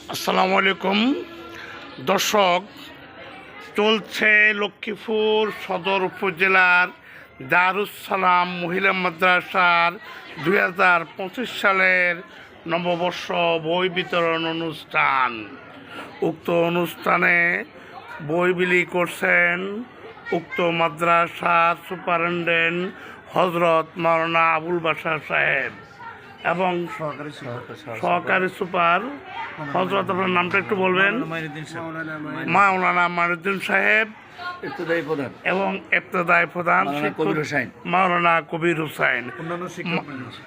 আসসালামু আলাইকুম। দর্শক, চলছে লক্ষ্মীপুর সদর উপজেলার দারুসালাম মহিলা মাদ্রাসার দুই হাজার পঁচিশ সালের নববর্ষ বই বিতরণ অনুষ্ঠান। উক্ত অনুষ্ঠানে বই বিলি করছেন উক্ত মাদ্রাসার সুপারিনটেন্ডেন্ট হজরত মাওলানা আবুল বাসার সাহেব। এবং সহকারী সহকারী সুপার। হজরত আপনার নামটা একটু বলবেন? মাওলানা মারুদ্দিন সাহেব। এবং এফতেদায় প্রধান মাওলানা কবির হোসাইন। মাওলানা কবির হুসাইন।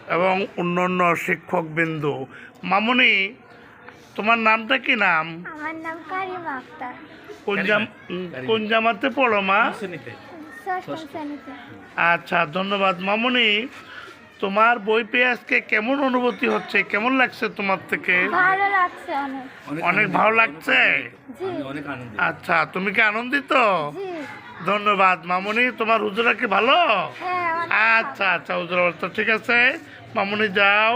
এবং অন্যান্য শিক্ষক বিন্দু। মামুনি তোমার নামটা কি নাম? আমার নাম কারিমা আক্তার। কোন জাম- কোন জামাতে পড়ো মা? আচ্ছা ধন্যবাদ। মামুনি তোমার বই পেয়ে আজকে কেমন অনুভূতি হচ্ছে? কেমন লাগছে তোমার থেকে? ভালো লাগছে অনেক। অনেক ভালো লাগছে? জি। অনেক আনন্দিত। আচ্ছা তুমি কি আনন্দিত? ধন্যবাদ। মামুনি তোমার হুজুরা কি ভালো? হ্যাঁ আচ্ছা আচ্ছা হুজুরা তো ঠিক আছে মামুনি যাও।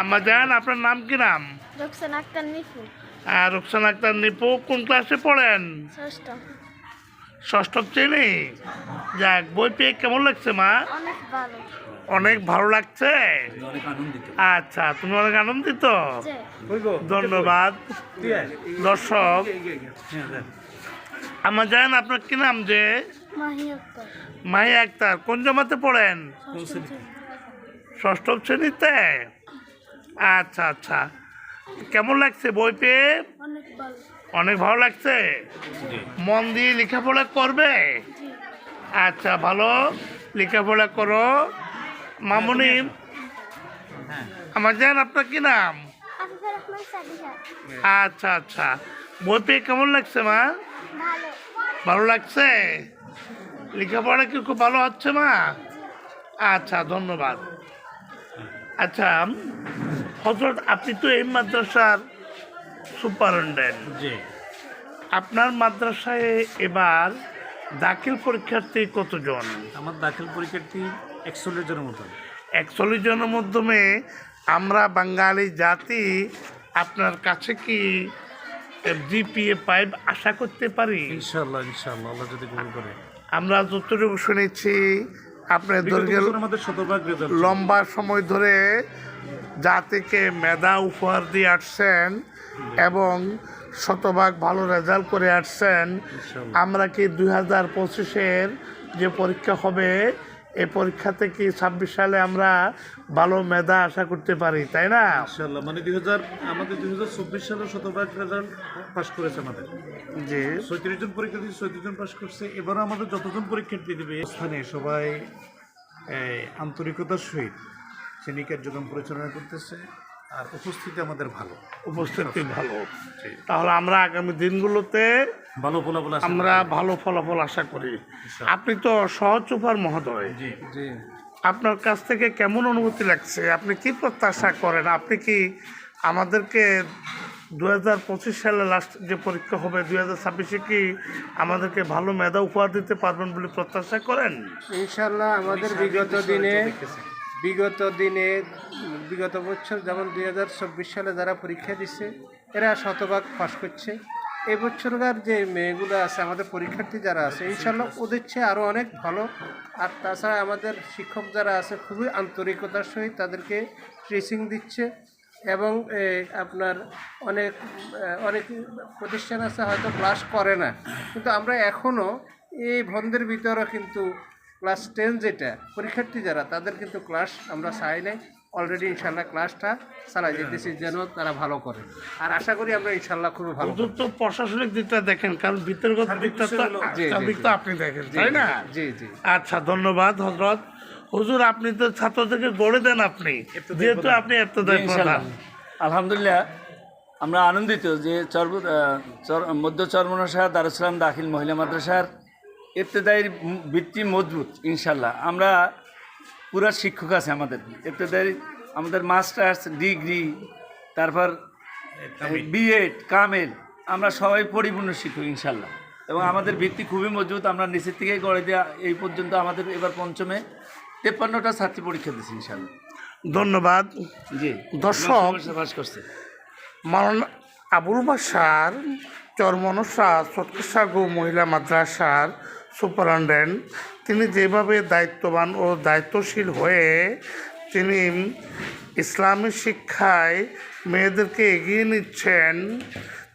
আম্মা যান আপনার নাম কি নাম? রুকসান আক্তার নিফু আর রুকসান আক্তার নিপু কোন ক্লাসে পড়েন? ষষ্ঠ। ষষ্ঠ শ্রেণি? যাক বই পেয়ে কেমন লাগছে মা? অনেক ভালো। লাগছে? আচ্ছা তুমি অনেক আনন্দিত? ধন্যবাদ। দর্শক আমার জানেন আপনার কি নাম যে? মাহি আক্তার। কোন জমাতে পড়েন? ষষ্ঠ শ্রেণীতে? আচ্ছা আচ্ছা। কেমন লাগছে বই পেয়ে? অনেক ভালো। লাগছে? মন দিয়ে লেখাপড়া করবে? আচ্ছা ভালো। লেখাপড়া করো। মামুনি আমার জান আপনার কি নাম? সাদিহা আচ্ছা আচ্ছা। বই পেয়ে কেমন লাগছে মা? ভালো। ভালো লাগছে? লেখাপড়া কি খুব ভালো হচ্ছে মা? আচ্ছা ধন্যবাদ। আচ্ছা হজরত আপনি তো এই মাদ্রাসার সুপারিনটেন্ডেন্ট। জি। আপনার মাদ্রাসায় এবার দাখিল পরীক্ষার্থী কতজন? আমার দাখিল পরীক্ষার্থী একচল্লিশ জনের মতো। একচল্লিশ জনের মাধ্যমে আমরা বাঙালি জাতি আপনার কাছে কি জিপিএ পাইপ আশা করতে পারি? ইনশাল্লাহ ইনশাল্লাহ আল্লাহ যদি কবুল করে। আমরা যতটুকু শুনেছি আপনার শতভাগ লম্বা সময় ধরে জাতিকে মেধা উপহার দিয়ে আসছেন এবং শতভাগ ভালো রেজাল্ট করে আসছেন। আমরা কি দুই হাজার পঁচিশের যে পরীক্ষা হবে এ পরীক্ষাতে কি ছাব্বিশ সালে আমরা ভালো মেধা আশা করতে পারি তাই না? ইনশাল্লাহ। মানে দুই হাজার আমাদের দুই হাজার চব্বিশ সালে শতভাগ রেজাল্ট পাস করেছে আমাদের। জি। সৈত্রিশ জন পরীক্ষা দিয়ে সৈত্রিশ জন পাস করছে। এবারও আমাদের যতজন পরীক্ষার্থী দেবে স্থানে সবাই এই, আন্তরিকতার সহিত শ্রেণি কার্যক্রম পরিচালনা করতেছে। আর উপস্থিতি আমাদের ভালো। উপস্থিতি ভালো। তাহলে আমরা আগামী দিনগুলোতে ভালো ফলাফল আমরা ভালো ফলাফল আশা করি। আপনি তো সহজ সুপার মহোদয়। জি। জি। আপনার কাছ থেকে কেমন অনুভূতি লাগছে? আপনি কি প্রত্যাশা করেন? আপনি কি আমাদেরকে দু হাজার পঁচিশ সালে লাস্ট যে পরীক্ষা হবে দুই হাজার ছাব্বিশে কি আমাদেরকে ভালো মেধা উপহার দিতে পারবেন বলে প্রত্যাশা করেন? ইনশাল্লাহ আমাদের বিগত দিনে বিগত দিনে, বিগত বছর যেমন দুই হাজার চব্বিশ সালে যারা পরীক্ষা দিচ্ছে এরা শতভাগ পাশ করছে। এই বছরকার যে মেয়েগুলো আছে, আমাদের পরীক্ষার্থী যারা আছে ইনশাল্লাহ ওদের চেয়ে আরও অনেক ভালো। আর তাছাড়া আমাদের শিক্ষক যারা আছে, খুবই আন্তরিকতার সহিত তাদেরকে ট্রেসিং দিচ্ছে। এবং আপনার অনেক অনেক প্রতিষ্ঠান আছে, হয়তো ক্লাস করে না। কিন্তু আমরা এখনও এই বন্ধের ভিতরে কিন্তু ক্লাস টেন যেটা পরীক্ষার্থী যারা তাদের কিন্তু ক্লাস আমরা চাই নাই। অলরেডি ইনশাল্লাহ ক্লাসটা চালাই যেতেছি যেন তারা ভালো করে। আর আশা করি আমরা ইনশাল্লাহ খুবই ভালো হুজুর তো প্রশাসনিক দিকটা দেখেন কারণ বিতর্গত দিকটা তো জি, জি, আপনি দেখেন তাই না? জি জি। আচ্ছা ধন্যবাদ হজরত। হুজুর আপনি তো ছাত্রদেরকে গড়ে দেন আপনি যেহেতু আপনি এত আলহামদুলিল্লাহ আমরা আনন্দিত যে চর মধ্য চরমনসা দারুসালাম দাখিল মহিলা মাদ্রাসার ইবতেদায়ীর ভিত্তি মজবুত ইনশাল্লাহ আমরা পুরা শিক্ষক আছে আমাদের। ইবতেদায়ী আমাদের মাস্টার্স ডিগ্রি তারপর বিএড কামেল আমরা সবাই পরিপূর্ণ শিক্ষক ইনশাল্লাহ এবং আমাদের ভিত্তি খুবই মজবুত আমরা নিচের থেকেই গড়ে দেওয়া এই পর্যন্ত আমাদের এবার পঞ্চমে তেপ্পান্নটা ছাত্রী পরীক্ষা দিচ্ছি ইনশাল্লাহ ধন্যবাদ। জি। দর্শক পাস করছে। মাওলানা আবুল বাসার চরমনসা চটকিসাগু মহিলা মাদ্রাসার সুপারিনটেন্ডেন্ট তিনি যেভাবে দায়িত্ববান ও দায়িত্বশীল হয়ে তিনি ইসলামী শিক্ষায় মেয়েদেরকে এগিয়ে নিচ্ছেন,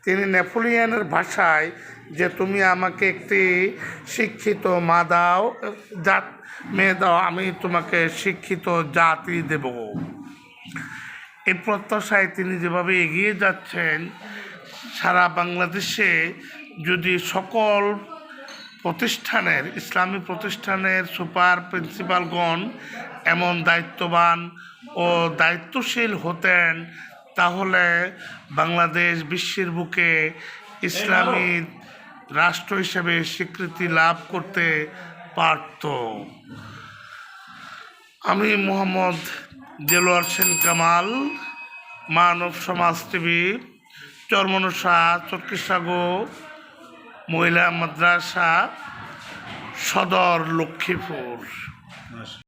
তিনি নেপোলিয়ানের ভাষায় যে তুমি আমাকে একটি শিক্ষিত মা দাও, জাত, মেয়ে দাও, আমি তোমাকে শিক্ষিত জাতি দেব। এই প্রত্যাশায় তিনি যেভাবে এগিয়ে যাচ্ছেন, সারা বাংলাদেশে যদি সকল প্রতিষ্ঠানের, ইসলামী প্রতিষ্ঠানের সুপার প্রিন্সিপালগণ এমন দায়িত্ববান ও দায়িত্বশীল হতেন, তাহলে বাংলাদেশ বিশ্বের বুকে ইসলামী রাষ্ট্র হিসেবে স্বীকৃতি লাভ করতে পারত। আমি মোহাম্মদ দেলোয়ার সেন কামাল, মানব সমাজ টিভি, চরমনসা চটকিসাগো মহিলা মাদ্রাসা সদর লক্ষ্মীপুর।